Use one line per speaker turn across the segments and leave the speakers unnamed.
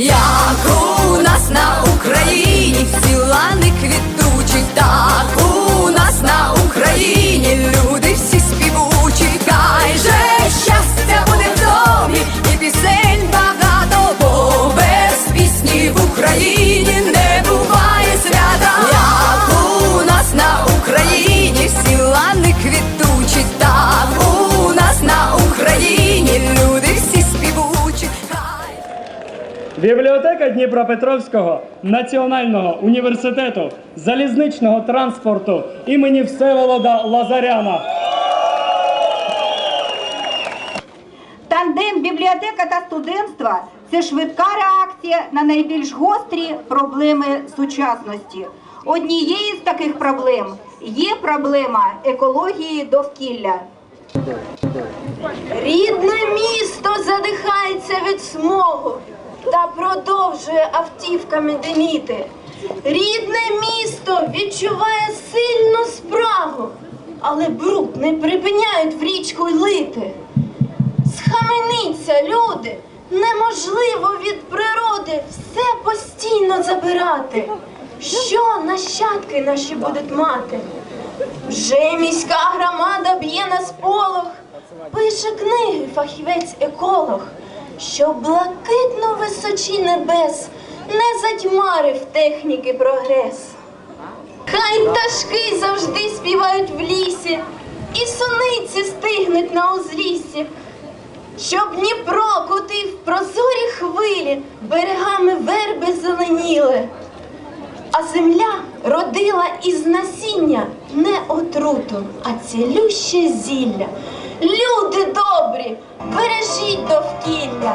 Як у нас на Україні всі лани квітучі, так
Бібліотека Дніпропетровського національного університету залізничного транспорту імені Всеволода Лазаряна.
Тандем бібліотека та студентства це швидка реакція на найбільш гострі проблеми сучасності. Однією з таких проблем є проблема екології довкілля.
Рідне місто задихається від смогу та продовжує автівками диміти. Рідне місто відчуває сильну спрагу, але бруд не припиняють в річку лити. Схаменіться, люди! Неможливо від природи все постійно забирати. Що нащадки наші будуть мати? Вже міська громада б'є на сполох, пише книги фахівець-еколог, щоб блакитну височі небес не затьмарив техніки прогрес. Хай пташки завжди співають в лісі, і суниці стигнуть на узліссі, щоб Дніпро кутив прозорі хвилі, берегами верби зеленіли. А земля родила із насіння не отруту, а цілюще зілля. Люди добрі, бережіть довкілля.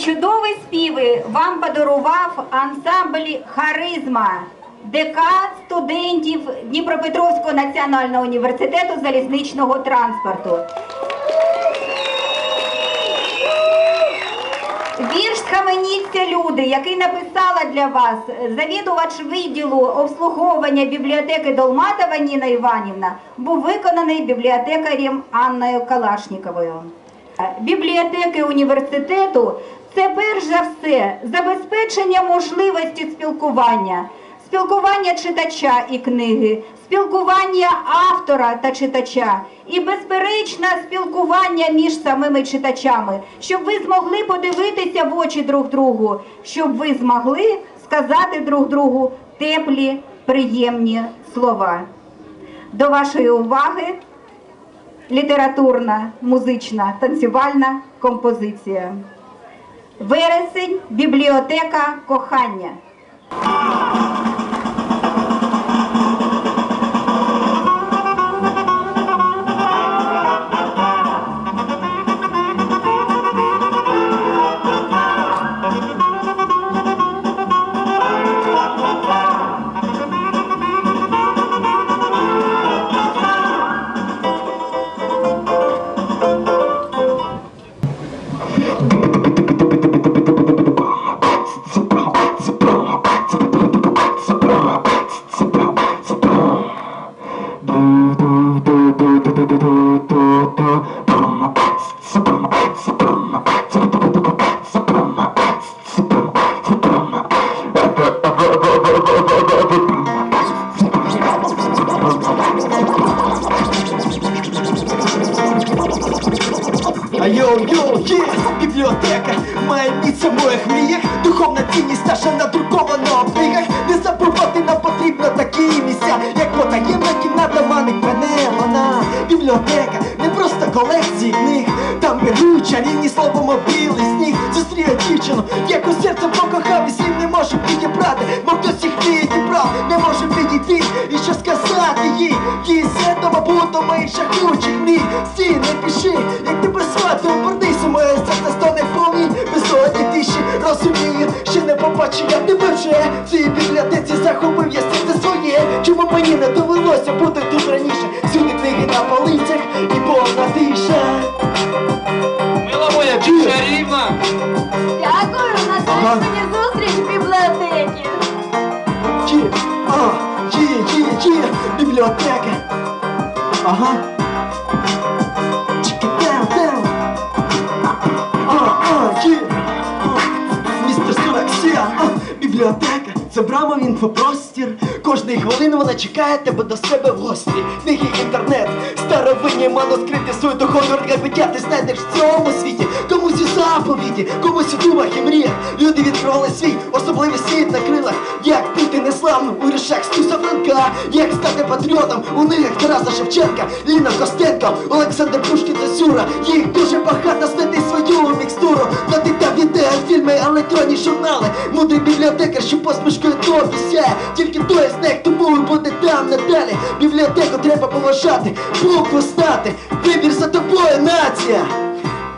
Чудові співи вам подарував ансамбль Харизма, декан студентів Дніпропетровського національного університету залізничного транспорту. Вірш «Схаменіться, люди, який написала для вас завідувач відділу обслуговування бібліотеки Долматова Ніна Іванівна, був виконаний бібліотекарем Анною Калашніковою. Бібліотеки університету це перш за все забезпечення можливості спілкування, спілкування читача і книги, спілкування автора та читача і безперечне спілкування між самими читачами, щоб ви змогли подивитися в очі друг другу, щоб ви змогли сказати друг другу теплі, приємні слова. До вашої уваги літературна, музична, танцювальна композиція. Вересень, бібліотека кохання.
Має місце в моїх Духовна цінність наша надрукована в книгах Не забувати нам потрібно такі місця, як потаємна кімната маник мене вона Бібліотека не просто колекції книг. Там беруть чарівні слово мобілий сніг Зустріє дівчину, яку серцем покохав і слів не може підібрати. Мов хтось їх не дібрав, не може підійти. І що сказати їй, їй сердо мабуто моїх шахучих мрій Стій, не пиши, як тебе звати, обернися, моє довелося бути тут раніше Всюди книги на полицях і повна тиша
Мила моя, чарівна!
Дякую,
на
назначені зустріч в бібліотеці.
А, є, є, є, бібліотека. Ага. Брама в інфопростір. Кожної хвилини вона чекає тебе до себе в гості. Книги, інтернет, старовинні манускрипти, свою духовну життя ти знайдеш в цьому світі. Комусь у заповіді, комусь у думах і мріях. Люди відкривали свій особливий світ на крилах. Як бути неславним у рішах Стуса Франка, як стати патріотом у нигах Тараса Шевченка, Ліна Костенко, Олександр Пушкін та Сюра. Їх дуже багато знайти свою мікстуру. Фільми, електронні журнали. Мудрий бібліотекар, що посмішкою тобі сяє. Тільки той з них тому і буде там надалі. Бібліотеку треба поважати, букву знати. Вибір за тобою, нація.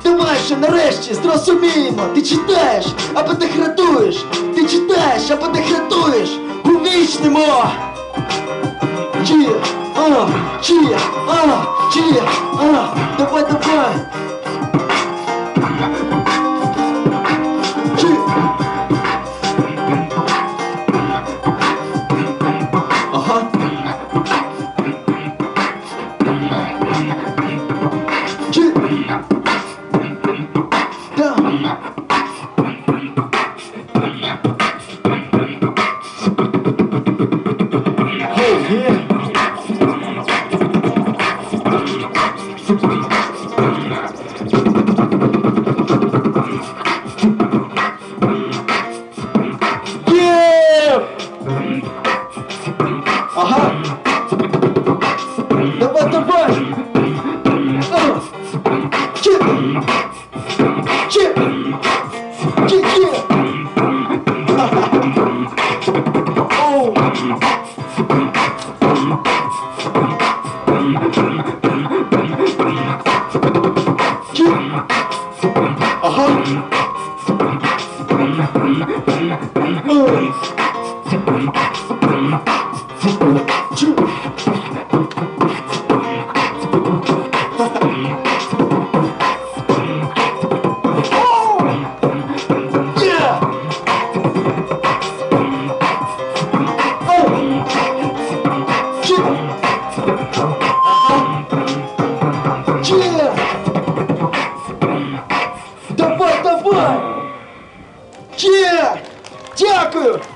Давай же нарешті зрозуміємо, ти читаєш, або деградуєш, ти читаєш, або деградуєш, увічнимо! Чи, а, чи, а, чи, а, давай, давай!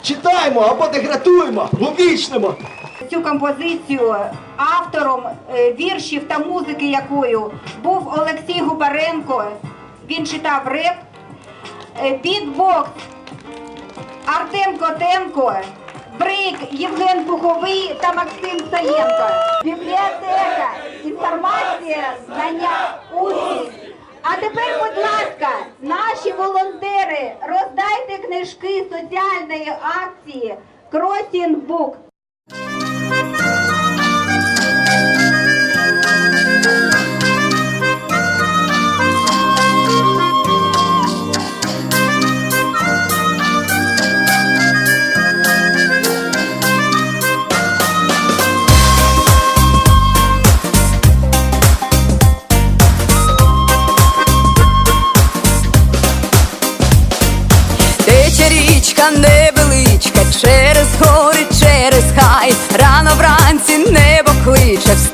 Деградуємо або деградуємо, увічнимо.
Цю композицію автором е, віршів та музики якою був Олексій Губаренко. Він читав реп, Е, бітбокс Артем Котенко, брейк Євген Пуховий та Максим Саєнко. Бібліотека, інформація, знання, участь. А тепер, будь ласка, наші волонтери, роздайте книжки соціальної акції
Кросінбук.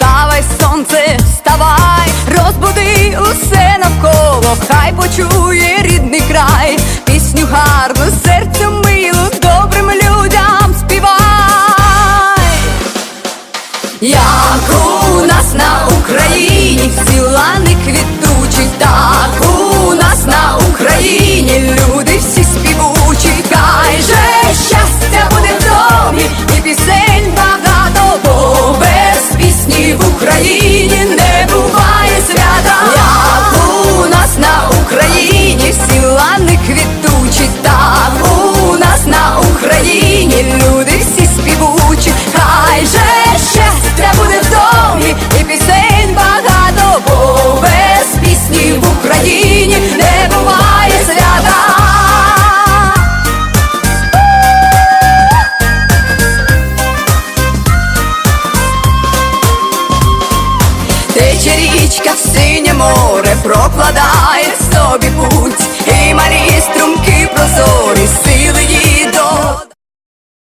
Вставай, сонце, вставай, розбуди усе навколо, хай почує рідний край, пісню гарну, серцю милу, добрим людям співай. Як у нас на Україні всі лани квітучі, так tesori.